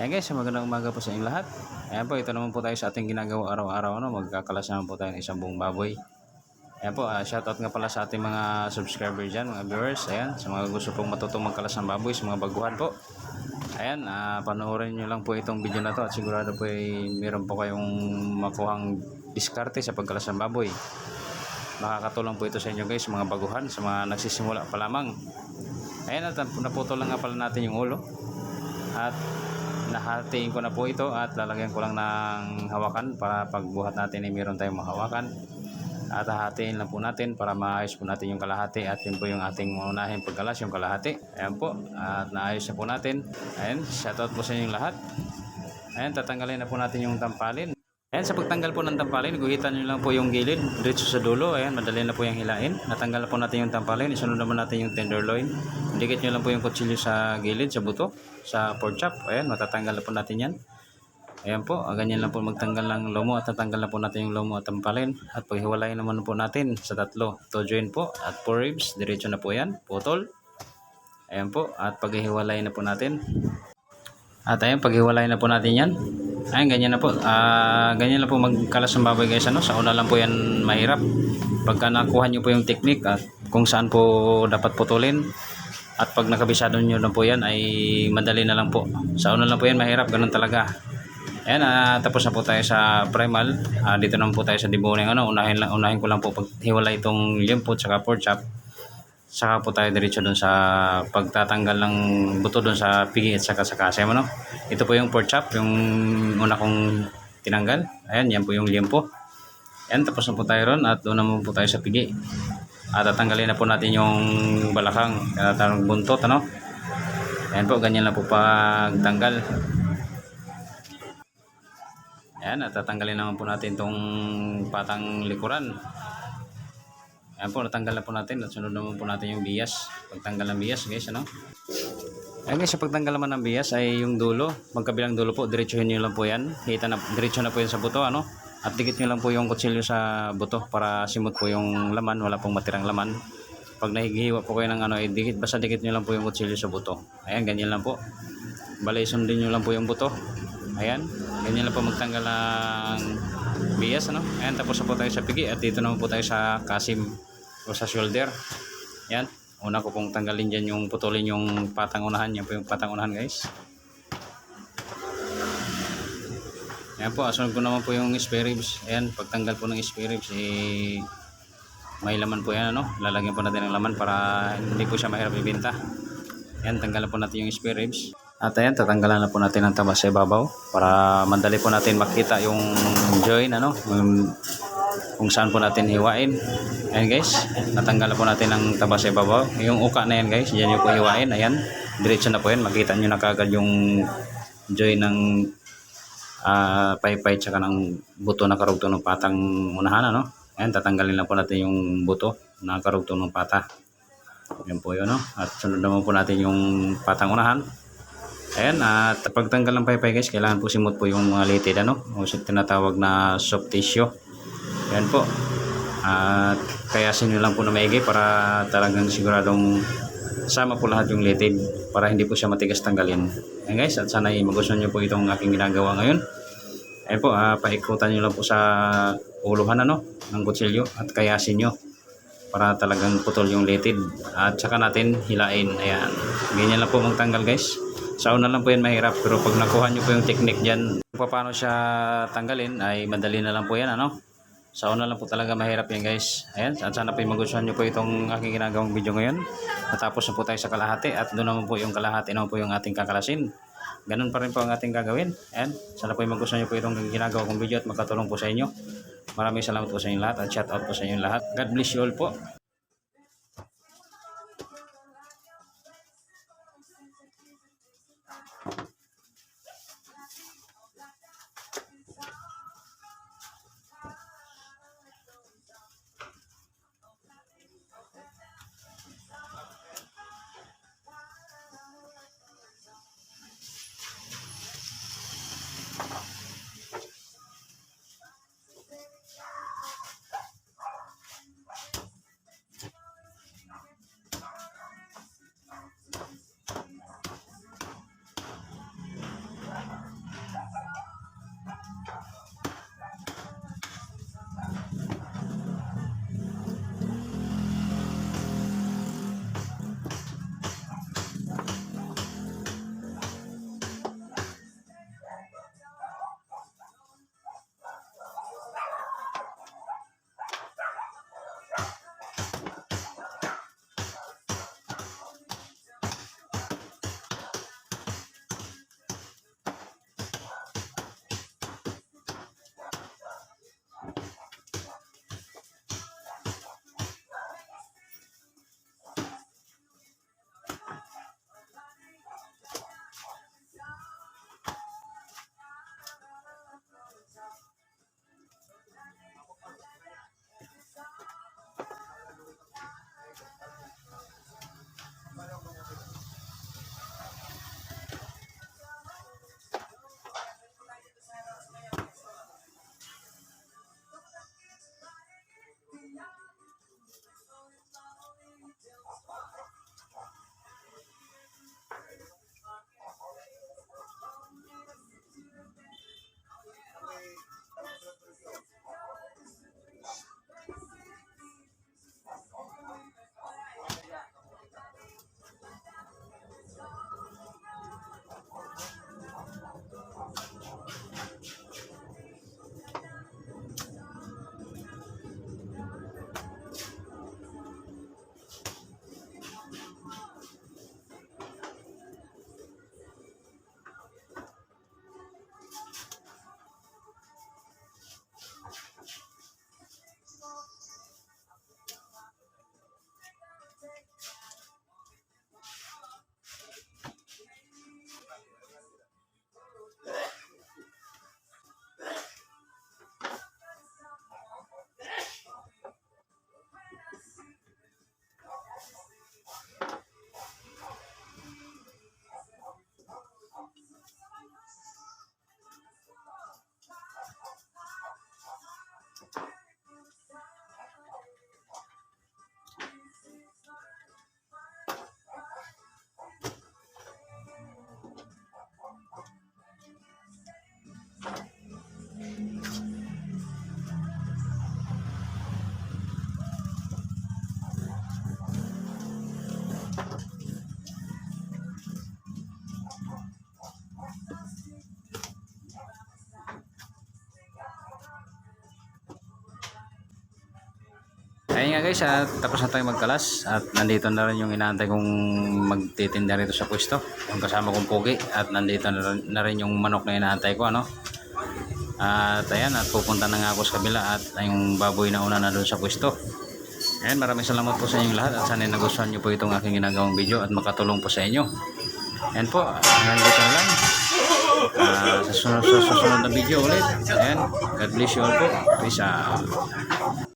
Ayan guys, magandang umaga po sa inyong lahat. Ayan po, ito naman po tayo sa ating ginagawa araw-araw. Ano, magkakalas naman po tayo ng isang buong baboy. Ayan po, ah, shoutout nga pala sa ating mga subscriber dyan, mga viewers. Ayan, sa mga gusto pong matutong magkalas ng baboy, sa mga baguhan po. Ayan, ah, panoorin nyo lang po itong video na to at sigurado po ay meron po kayong makuhang diskarte sa pagkalas ng baboy. Makakatulong po ito sa inyo guys, mga baguhan, sa mga nagsisimula pa lamang. Ayan, at naputol lang nga pala natin yung ulo. At nahatiin ko na po ito at lalagyan ko lang ng hawakan para pagbuhat natin ay meron tayong mahawakan. At hahatiin lang po natin para maayos po natin yung kalahati at yun po yung ating unahin pagkalas, yung kalahati. Ayan po. At naayos na po natin. Ayan, shoutout po sa inyong lahat. Ayan, tatanggalin na po natin yung tampalin. Ayan, sa pagtanggal po ng tampalin, guhitan nyo lang po yung gilid, diretso sa dulo. Ayan, madali na po yung hilain. Natanggal na po natin yung tampalin, isunod naman natin yung tenderloin. Dikit nyo lang po yung kutsilyo sa gilid, sa buto, sa pork chop. Ayan, matatanggal na po natin yan. Ayan po, ah, ganyan lang po magtanggal ng lomo at tatanggal na po natin yung lomo at tampalin. At paghiwalayin naman po natin sa tatlo. To join po at 4 ribs, diretso na po yan, putol. Ayan po, at paghiwalayin na po natin. At ayun, paghiwalay na po natin yan. Ayun, ganyan na po. Ah, ganyan lang po magkalas ng baboy guys. Ano? Sa una lang po yan mahirap. Pagka nakuha nyo po yung technique at kung saan po dapat putulin. At pag nakabisado nyo na po yan ay madali na lang po. Sa una lang po yan mahirap. Ganun talaga. Ayan, ah, tapos na po tayo sa primal. Ah, dito naman po tayo sa debuning. Ano? Unahin, lang, unahin ko lang po paghiwalay itong limpot sa pork chop saka po tayo diretso dun sa pagtatanggal ng buto dun sa pigi at saka sa kasem ano. Ito po yung pork chop, yung una kong tinanggal. Ayan, yan po yung liempo. Ayan, tapos na po tayo ron at doon naman po tayo sa pigi. At tatanggalin na po natin yung balakang, tinatawag buntot ano. Ayan po, ganyan lang po pagtanggal. Ayan, at tatanggalin naman po natin tong patang likuran. Ayan po, natanggal na po natin. At sunod naman po natin yung bias. Pagtanggal ng bias, guys, ano? Ayan guys, sa pagtanggal naman ng bias ay yung dulo. Magkabilang dulo po, diretsuhin nyo lang po yan. Hita na, diretso na po yan sa buto, ano? At dikit nyo lang po yung kutsilyo sa buto para simot po yung laman. Wala pong matirang laman. Pag nahihiwa po kayo ng ano, eh, dikit, basta dikit nyo lang po yung kutsilyo sa buto. Ayan, ganyan lang po. Balay, sundin nyo lang po yung buto. Ayan, ganyan lang po magtanggal ng bias, ano? Ayan, tapos na po tayo sa pigi. At dito naman po tayo sa kasim o sa shoulder. Yan. Una ko pong tanggalin dyan yung putulin yung patang unahan. Yan po yung patang unahan guys. Yan po. Asunod ko naman po yung spare ribs. Ayan. Pagtanggal po ng spare ribs eh, may laman po yan ano. Lalagyan po natin ng laman para hindi po siya mahirap ibenta. Yan. Tanggalan po natin yung spare ribs. At ayan, tatanggalan na po natin ang taba sa ibabaw para madali po natin makita yung join ano, yung kung saan po natin hiwain. Ayan guys, natanggal na po natin ang taba sa ibabaw. Yung uka na yan guys, yan yung po hiwain. Ayan, diretso na po yan. Makita nyo na kagad yung joy ng uh, paypay tsaka ng buto na karugtong ng patang unahan. Ano? Ayan, tatanggalin lang po natin yung buto na karugtong ng pata. Yan po yun. No? At sunod naman po natin yung patang unahan. Ayan, at pagtanggal ng paypay guys, kailangan po simot po yung mga litid ano, o tinatawag na soft tissue. Yan po. At kaya sinyo lang po na maigi para talagang siguradong sama po lahat yung litid para hindi po siya matigas tanggalin. Ayan guys, at sana magustuhan nyo po itong aking ginagawa ngayon. Ayan po, uh, paikutan nyo lang po sa uluhan ano, ng kutsilyo at kayasin nyo para talagang putol yung litid. At saka natin hilain. Ayan. Ganyan lang po magtanggal guys. Sa una lang po yan mahirap pero pag nakuha nyo po yung technique dyan, kung paano siya tanggalin ay madali na lang po yan ano. Sa una lang po talaga mahirap yan guys. Ayan, sana po magustuhan nyo po itong aking ginagawang video ngayon. Natapos na po tayo sa kalahati at doon naman po yung kalahati naman po yung ating kakalasin. Ganun pa rin po ang ating gagawin. Ayan, sana po magustuhan nyo po itong ginagawa kong video at makatulong po sa inyo. Maraming salamat po sa inyong lahat at shout out po sa inyong lahat. God bless you all po. Ayun nga guys, at tapos na tayo magkalas at nandito na rin yung inaantay kong magtitinda rito sa pwesto. Yung kasama kong pugi at nandito na rin, na rin yung manok na inaantay ko ano. At ayan, at pupunta na nga ako sa kabila at yung baboy na una na doon sa pwesto. Ayan, maraming salamat po sa inyong lahat at sana nagustuhan nyo po itong aking ginagawang video at makatulong po sa inyo. Ayan po, hanggang dito na lang. Ah, sa, sunod, sa susunod na video ulit. Ayan, God bless you all po. Peace out.